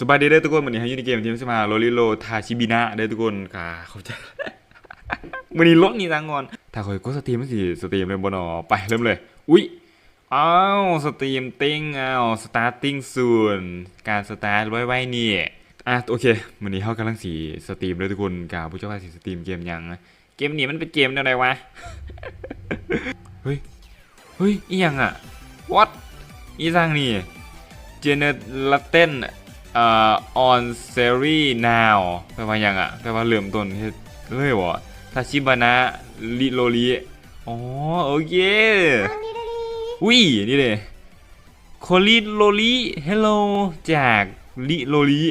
สบายดีเด้อทุกคนวันนี้ให้อยูในเกมทีมสมาโรลิโลทาชิบินะเด้อทุกคนค่ะเขาจะวันนี้ลดนี่ตังก่อน ถ้าคอยกดสตรีมมันสิสตรีมเลยบนอไปเริ่มเลย อุ้ยอ้าวสตรีมติ้งอ้าวสตาร์ติ้งซูนการสตาร์ทไว้ไว้นี่อะโอเควันนี้เขากำลังสีสตรีมเลยทุกคนกาผู้เจ้าว่าสีสตรีมเกมยังนะเกมนี้มันเป็นเกมอะไรวะเฮ้ยเฮ้ยอีหยังอะ what อีสังนี่ Generaten เอ่ ออ on series now แปลว่ายังอะแปลว่าเริ่มต้นเฮ็ดเลยวะทาชิบานะลิโรลิอ๋อโอเคอุ้ยนี่เลยโคลิโรลิเฮลโลจากลิโรลิ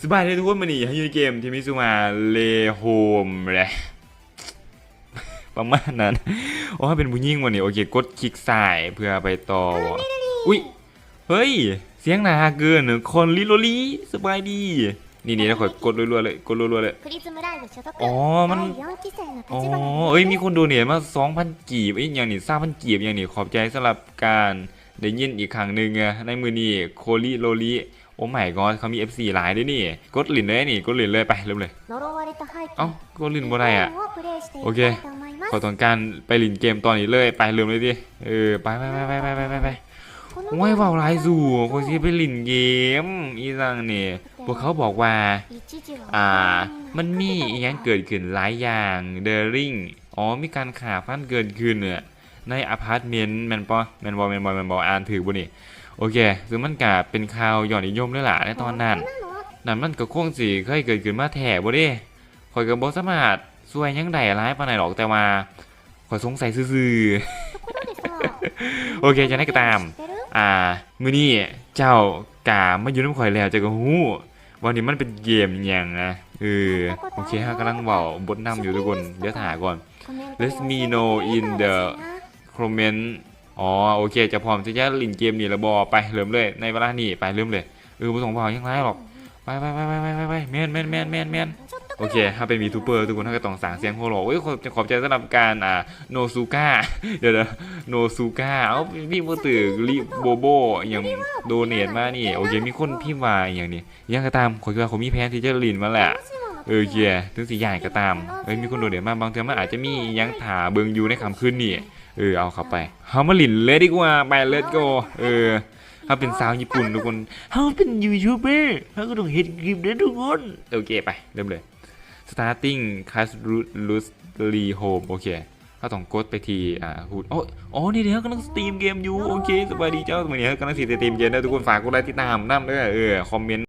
สบายเลยทุกคนมานี่ให้ยูในเกมที่มิซูมาเลโฮมเลยประมาณนั้น โอ้เป็นผู้หญิงวันนี้โอเคกดคลิกซ้ายเพื่อไปต่อวะอุ้ย เฮ้ย เสียงหนาเกินคนลิโลลีสบายดี นี่นี่นะขอกดรัวๆเลยกดรัวๆเลย อ๋อ มัน อ๋อ เอ้ย มีคนดูเนี่ยมาสองพันกีบไอ้ยังนี่สามพันกีบยังนี่ขอบใจสำหรับการได้ยินอีกครั้งหนึ่งในมือนี่โคลิโลลีโอ้ไม่กอนเขามี FC หลายด้วยนี่ กดลินเลยนี่ กดลินเลยไปเริ่มเลย เอ้ากดลินบ่ได้อะ โอเค ขอต้องการไปลินเกมตอนนี้เลย ไปเริ่มเลยดิ เออ ไปไปไปไปไปไป ห้วยเบาหลายสู่คนที่ไปหลินเกม อีสังเนี่ยพวกเขาบอกว่า อ่า มันมีอีหยังเกิดขึ้นหลายอย่างเดอริงอ๋อมีการข่าวฟันเกิดขึ้นเนี่ยในอพาร์ตเมนต์แมนปอแมนบอแมนบอแมนบออ่านถือบุนี่โอเคซึ่งมันกาเป็นข่าวย่อนนิยมเลวยล่ะในตอนนั้นนั่นมันก็คงสิเคยเกิดขึ้นมาแถบ่ดิข่อยกับบอสมาดช่วยยังไงร้ายปานไหนหรอกแต่ว่าคอยสงสัยซื่อโอเคจะได้ก็ตาม อ่ามื้อนี้เจ้ากาไมาอยู่น้ำข่อยแล้วจะก็ฮู้วันนี้มันเป็นเกมอย่างนะเออโอเคฮะกำลังเบาบทนำอยู่ทุกคนเดี๋ยวถ่ายก่อน let me know in the comment อ๋อโอเคจะพร้อมจะแย่ลินเกมนี่ระบอไปเริ่มเลย ในเวลานี้ไปเริ่มเลยเออผู้สงเผายังไรหรอกไปไปไปไปไปไปแมนแมนแมนแมนแมน โอเค ถ้าเป็นวีทูเปอร์ทุกคนถ้าก็ต้องสั่งเสียงโฮโลโอ้ยขอบขอใจสำหรับการอ่าโนซูก้าเดี๋ยวดะโนซูก้าเอ้าพี่มือถือรีโบโบอย่างโดเนทมานี่โอเคมีคนพิมพ์มาอย่างนี้ยังก็ตามขอคิดว่าเขามีแพนที่จะลินมาแหละเออเกียถึงสีใหญ่ก็ตามเอ้ยมีคนโดดเด่นมากบางเทื่อมันอาจจะมียังถาเบิงยูในคำขึ้นนี่เออเอาเข้าไปเฮามาลินเลยดีกว่าไปเลตโกเออเขาเป็นสาวญี่ปุ่นทุกคนเฮาเป็นยูทูบเบอร์เฮาก็ต้องเห็นคลิปนะทุกคนโอเคไปเริ่มเลย starting class root r e home โอเคถ้าต้องกดไปทีอ่าฮูดอ๋ออ๋อนี่เดี๋ยวกำลังสตรีมเกมอยู่ โอเค สบายดีเจ้าวันนี้กำลังสตรีมเกมนะทุกคน ฝากกดไลค์ติดตามนั่มด้วยเออ คอมเมนต์